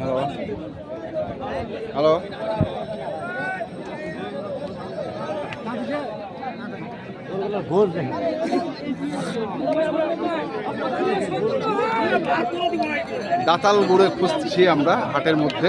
Hello hello দাতাল গুড়ে খুঁজছি আমরা হাটের মধ্যে।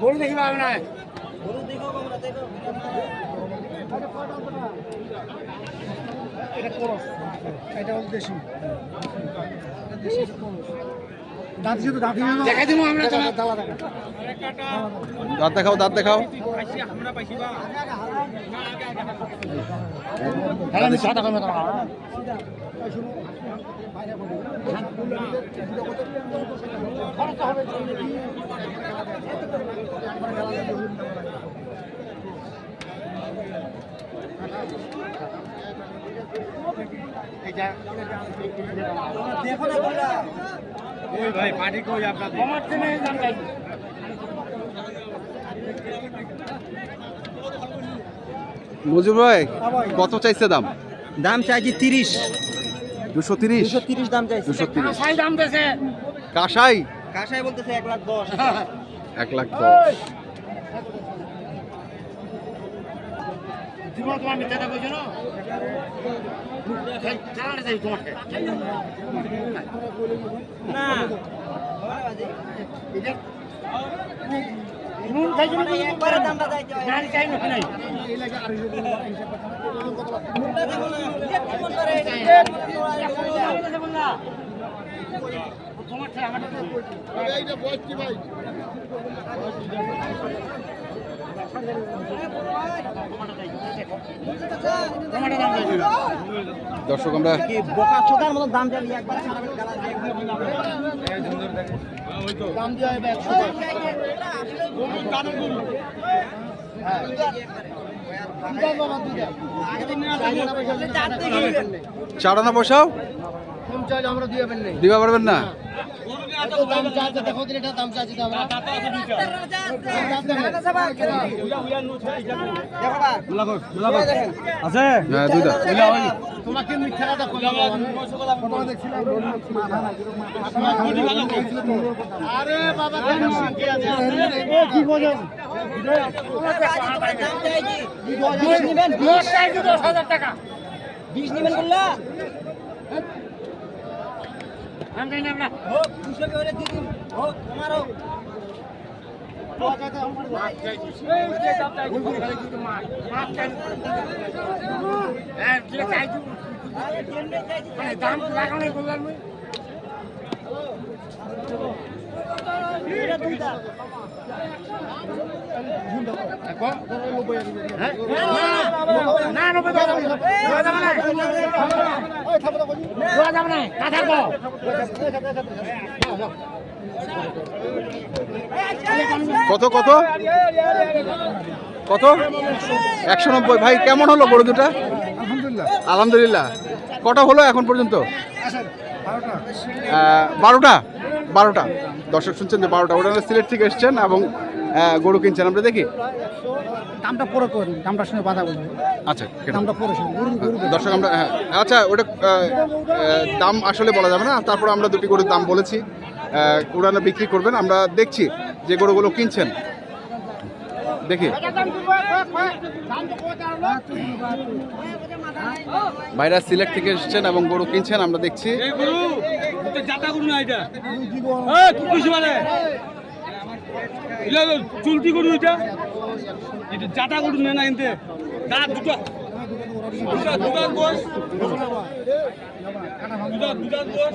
গরু দেখি পাবে না এটা করস এটা হল দেশি দাঁত দেখাই দিব আমরা দালা দেখা দাঁত দেখাও। দাঁত দেখাও হ্যাঁ সাদা কমে ভাই পার্টি কই আপনাদের? আমার ট্রেনে দাম চাই মজুর ভাই কত চাইছে দাম? দাম চাইছি তিরিশ। দুশো তিরিশ? দুশো তিরিশ দাম চাইছে। দুশো তিরিশ। দাম দেছে কাসাই? কাসাই বলতেছে এক লাখ দশ। এক লাখ দশ। জীবন তোমার মিথ্যা দেবো যেন চালাতে চাই তোমাকে না নুন খাই জন্য একবারে দামটা চাইছি ভাই। নারী চাই না নাই মুখটা দেবো না। এক মন করে এটা। দর্শক আমরা কি বোকা চোদার মতো দাম চাইছি একবারে দিয়ে দাম দিয়ে চার আনা পয়সাও দিয়ে হবেন দিবা পারবেন না? দাম চাইছে দেখো দিন দাম চাইছি আছে হ্যাঁ দুইটা তোমাকে মিথ্যা কথা কইলাম দেখছিলাম আরে বাবা কি দশ হাজার টাকা বিশ নিবেন বললা? দাম লাগানো করলাম এটা দুইটা কত কত? কত? একশো নব্বই। ভাই, কেমন হলো গরু দুটা? আলহামদুলিল্লাহ। আলহামদুলিল্লাহ কটা হলো এখন পর্যন্ত? বারোটা? বারোটা। দর্শক শুনছেন যে বারোটা। ওটা সিলেট থেকে এসছেন এবং গরু কিনছেন আমরা দেখি। দামটা পরে করেন দামটা শুনে বাধা বলব আচ্ছা দামটা পরে দর্শক আমরা হ্যাঁ আচ্ছা ওটা দাম আসলে বলা যাবে না তারপর আমরা দুটি গরুর দাম বলেছি। ওনারা বিক্রি করবেন আমরা দেখছি যে গরুগুলো কিনছেন। দেখি। ভাইরা সিলেট থেকে এসেছেন এবং গরু কিনছেন আমরা দেখছি। এটা মানে চুলতি গরু এটা এটা জাতা গরু না না এনতে দাঁত দুটো দুটা দুটার বয়স দুটা দুটার বয়স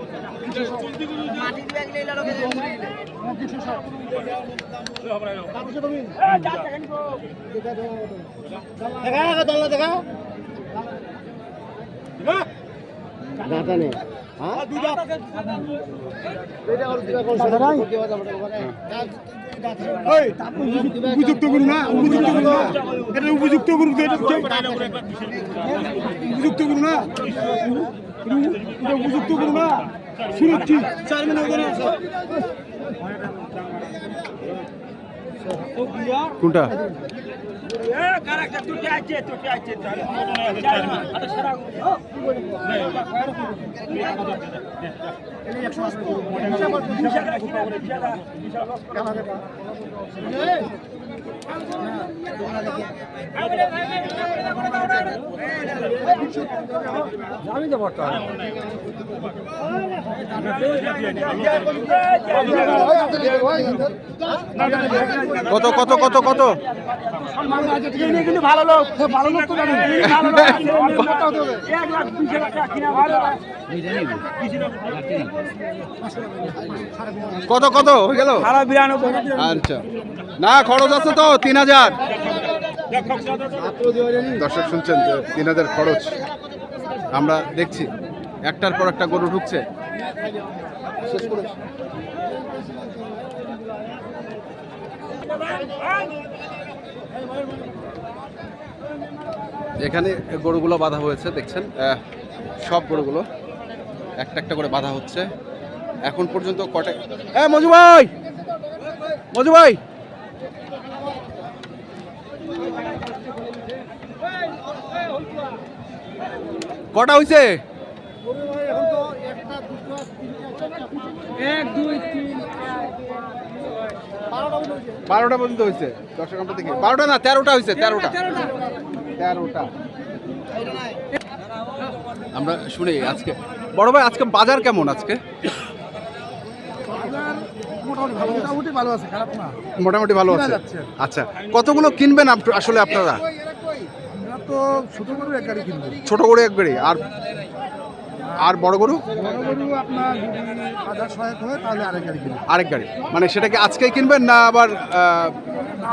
উপযুক্ত করু না উপযুক্ত করু না এটা উপযুক্ত করু এটা উপযুক্ত করু না উপযুক্ত করু না শুনেছি চার মিনিট ওখানে কোনটা? কত কত কত কত? ভালো লোক ভালো লোক তো এক লাখ কিনা ভালো কত কত? হয়ে গেল? আচ্ছা। না খরচ আছে তো। তিন হাজার। দর্শক শুনছেন যে তিন হাজার খরচ। আমরা দেখছি, একটার পর একটা গরু ঢুকছে। এখানে গরুগুলো বাঁধা হয়েছে, দেখছেন? সব গরুগুলো। একটা একটা করে বাঁধা হচ্ছে। এখন পর্যন্ত কটে হ্যাঁ মজু ভাই! মজু ভাই! কটা তিন বারোটা পর্যন্ত হয়েছে দর্শক আমরা দেখি। বারোটা না তেরোটা হয়েছে তেরোটা তেরোটা। আমরা শুনি আজকে। বড় ভাই আজকে বাজার কেমন আজকে? মোটামুটি ভালো আছে। খারাপ না মোটামুটি ভালো আছে। আচ্ছা কতগুলো কিনবেন আসলে আপনারা? আমরা তো ছোট গরু এক গাড়ি কিনবো। ছোট গরু এক গাড়ি আর আর বড় গরু? বড় গরু আপনার যদি সহায়ক হয় তাহলে আরেক গাড়ি কিনবো। আরেক গাড়ি। মানে সেটা কি আজকেই কিনবেন না আবার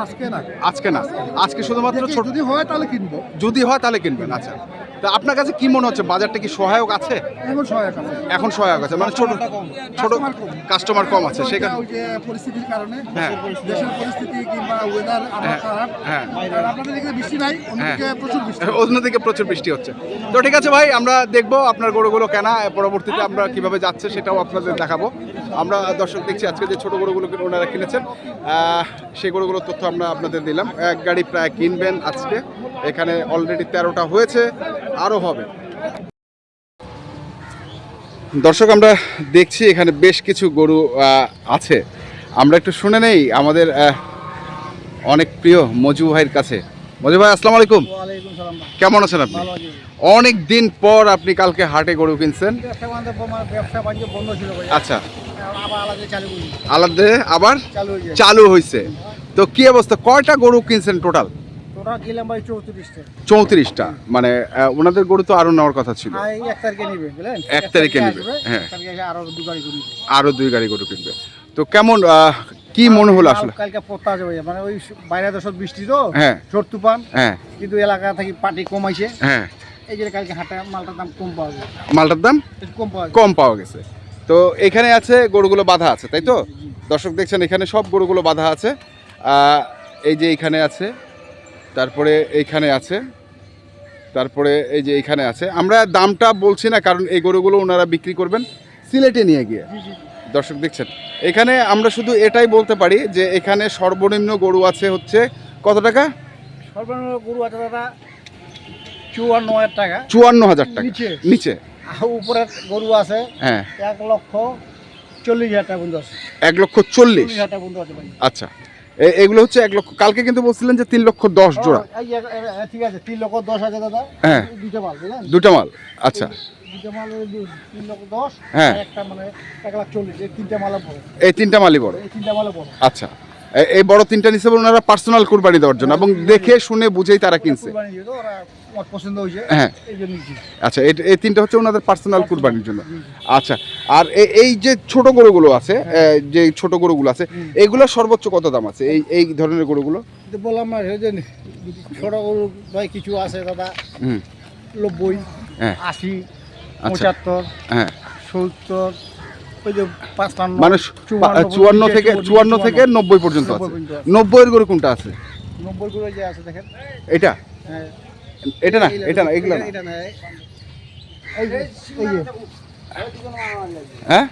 আজকে না। আজকে না? আজকে শুধুমাত্র ছোট যদি হয় তাহলে কিনবো। যদি হয় তাহলে কিনবেন আচ্ছা। তা আপনার কাছে কি মনে হচ্ছে? বাজারটা কি সহায়ক আছে? এখন সহায়ক আছে। এখন সহায়ক আছে মানে ছোট ছোট কাস্টমার কম। আছে সেখানে যে পরিস্থিতির কারণে হ্যাঁ। দেশের পরিস্থিতি কিংবা ওয়েদার হ্যাঁ, খারাপ। হ্যাঁ। আপনাদের দিকে বৃষ্টি নাই অন্যদিকে হ্যাঁ। প্রচুর বৃষ্টি। অন্যদিকে প্রচুর বৃষ্টি হচ্ছে। তো ঠিক আছে ভাই আমরা দেখব আপনার গরুগুলো কেনা পরবর্তীতে আমরা কীভাবে যাচ্ছে সেটাও আপনাদের দেখাবো। আমরা দর্শক দেখছি আজকে যে ছোট গরুগুলো ওনারা কিনেছেন। সেই গরুগুলোর তথ্য আমরা আপনাদের দিলাম। এক গাড়ি প্রায় কিনবেন আজকে। এখানে অলরেডি তেরোটা হয়েছে। আরও হবে। দর্শক আমরা দেখছি এখানে বেশ কিছু গরু আছে। আমরা একটু শুনে নেই আমাদের অনেক প্রিয় মজু ভাইয়ের কাছে। মজু ভাই আসসালামু আলাইকুম। কেমন আছেন আপনি? অনেক দিন পর আপনি কালকে হাটে গরু কিনছেন। আচ্ছা। আলাদা আবার চালু হয়ে হয়েছে তো কি অবস্থা? কয়টা গরু কিনছেন টোটাল? চৌত্রিশটা। মানে ওনাদের গরু তো আরও নেওয়ার কথা ছিল। এক তারিখে নিবে বুঝলেন? এক তারিখে নিবে, হ্যাঁ। আরও দুই গাড়ি গরু কিনবে। তো কেমন কি মনে হলো আসলে? কালকে পত্তা যাবে মানে ওই বাইরে তো সব বৃষ্টি তো হ্যাঁ। ঝড় তুফান। হ্যাঁ। কিন্তু এলাকা থেকে পার্টি কমাইছে হ্যাঁ। এই যে কালকে হাটে মালটার দাম কম পাওয়া যায় মালটার দাম একটু কম পাওয়া যায় কম পাওয়া গেছে। তো এখানে আছে গরুগুলো বাঁধা আছে তাই তো? দর্শক দেখছেন এখানে সব গরুগুলো বাঁধা আছে। এই যে এইখানে আছে তারপরে এইখানে আছে তারপরে এই যে এইখানে আছে। আমরা দামটা বলছি না কারণ এই গরুগুলো ওনারা বিক্রি করবেন সিলেটে নিয়ে গিয়ে। দর্শক দেখছেন এখানে আমরা শুধু এটাই বলতে পারি যে এখানে সর্বনিম্ন গরু আছে হচ্ছে কত টাকা? সর্বনিম্ন গরু আছে দাদা চুয়ান্ন হাজার টাকা। চুয়ান্ন হাজার টাকা। নিচে? উপরে গরু আছে হ্যাঁ। এক লক্ষ চল্লিশ হাজার টাকা পর্যন্ত আছে। এক লক্ষ চল্লিশ? হাজার টাকা পর্যন্ত আছে ভাই। আচ্ছা। এগুলো হচ্ছে এক লক্ষ কালকে কিন্তু বলছিলেন যে তিন লক্ষ দশ জোড়া। ঠিক আছে তিন লক্ষ দশ হাজার দাদা। হ্যাঁ। দুটো মাল বুঝলেন? দুটো মাল আচ্ছা। হ্যাঁ। মানে এই তিনটা মালে পড়ে এই তিনটা মালই বড়। এই তিনটা মালে পড়ে আচ্ছা। এই বড় তিনটা নিচে ওনারা পার্সোনাল কুরবানি দেওয়ার জন্য এবং দেখে শুনে বুঝেই তারা কিনছে। হ্যাঁ। আচ্ছা এই তিনটা হচ্ছে ওনাদের পার্সোনাল কুরবানির জন্য। আচ্ছা আর এই যে ছোট গরুগুলো আছে এ, যে ছোট গরুগুলো আছে এগুলো সর্বোচ্চ কত দাম আছে? এই এই ধরনের গরুগুলো? বললাম না ছোট গরু ভাই কিছু আছে দাদা নব্বই হ্যাঁ। আশি আচ্ছা। পঁচাত্তর হ্যাঁ। সত্তর ওই যে পাঁচপান্ন মানে চুয়ান্ন থেকে চুয়ান্ন, থেকে নব্বই পর্যন্ত আছে। নব্বইয়ের গরু কোনটা আছে? নব্বই গরু যে আছে দেখেন। এটা? হ্যাঁ। এটা না এটা না এগুলো না। হ্যাঁ?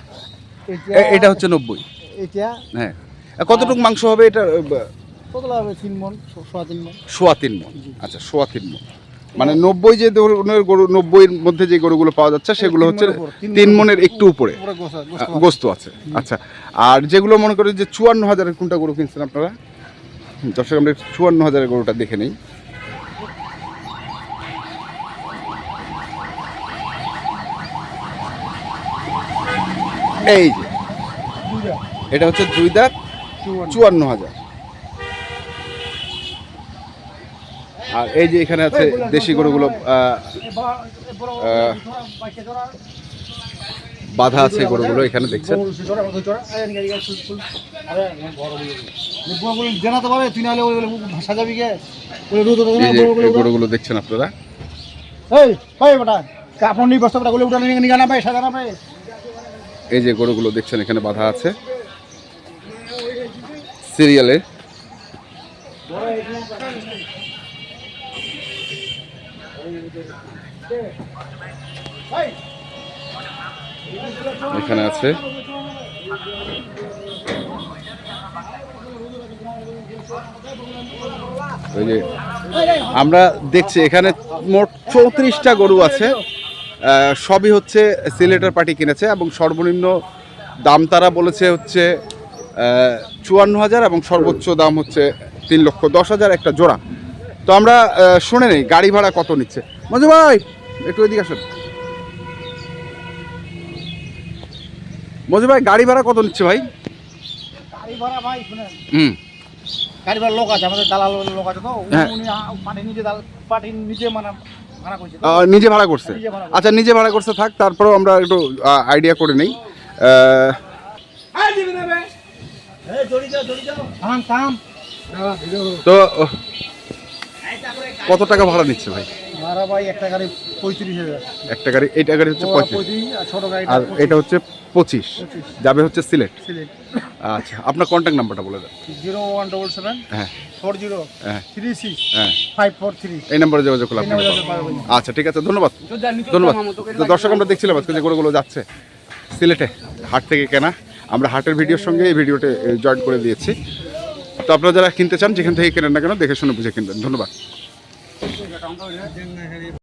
এটা হচ্ছে নব্বই। এটা হ্যাঁ। কতটুকু মাংস হবে এটা কত হবে? তিন মন সোয়া তিন মন সোয়া তিন মন আচ্ছা সোয়া তিন মন মানে নব্বই যে ধরনের গরু নব্বইয়ের মধ্যে যে গরুগুলো পাওয়া যাচ্ছে সেগুলো হচ্ছে তিন মনের একটু উপরে। পুরো গোস্ত আছে আচ্ছা আর যেগুলো মনে করেন যে চুয়ান্ন হাজারের কোনটা গরু কিনছেন আপনারা? দর্শক আমরা চুয়ান্ন হাজারের গরুটা দেখে নেই। এই যে এটা হচ্ছে দুই দাঁত চুয়ান্ন হাজার। আর এই যে এখানে আছে দেশি গরুগুলো বাধা আছে গরুগুলো এখানে দেখছেন। গরুগুলো দেখছেন আপনারা? এই যে গরুগুলো দেখছেন এখানে বাধা আছে। সিরিয়ালে এখানে আছে। আমরা দেখছি এখানে মোট চৌত্রিশটা গরু আছে। সবই হচ্ছে সিলেটের পার্টি কিনেছে এবং সর্বনিম্ন দাম তারা বলেছে হচ্ছে চুয়ান্ন হাজার এবং সর্বোচ্চ দাম হচ্ছে তিন লক্ষ দশ হাজার একটা জোড়া। তো আমরা শুনে নেই, গাড়ি ভাড়া কত নিচ্ছে? মজু ভাই একটু এদিকে আসুন। মজু ভাই গাড়ি ভাড়া কত নিচ্ছে ভাই? গাড়ি ভাড়া ভাই শুনেন। হুম। গাড়ি ভাড়া লোক আছে আমাদের দালাল লোক আছে তো হ্যাঁ। উনি পার্টি নিজে দাল নিজে মানে ভাড়া করছে নিজে ভাড়া করছে। আচ্ছা নিজে ভাড়া করছে থাক তারপরেও আমরা একটু আইডিয়া করে নেই। তো কত টাকা ভাড়া নিচ্ছে ভাই? ভাড়া ভাই একটা গাড়ি পঁয়ত্রিশ হাজার। একটা গাড়ি এইটা গাড়ি হচ্ছে বড় পঁয়ত্রিশ পঁয়ত্রিশ ছোট গাড়ি আর এটা হচ্ছে পঁচিশ। যাবে হচ্ছে সিলেট। সিলেট। আচ্ছা আপনার কন্ট্যাক্ট নাম্বারটা বলে দেন। জিরো ওয়ান ডবল সেভেন হ্যাঁ। ফোর জিরো হ্যাঁ। থ্রি সিক্স হ্যাঁ। Five four three. এই নাম্বারে যোগাযোগ করলে আচ্ছা ঠিক আছে ধন্যবাদ। ধন্যবাদ। দর্শক আমরা দেখছিলাম আজকে যে গরুগুলো যাচ্ছে সিলেটে হাট থেকে কেনা। আমরা হাটের ভিডিওর সঙ্গে এই ভিডিওতে জয়েন করে দিয়েছি। তো আপনারা যারা কিনতে চান যেখান থেকে কেনেন না কেন দেখে শুনে বুঝে কিনবেন। ধন্যবাদ।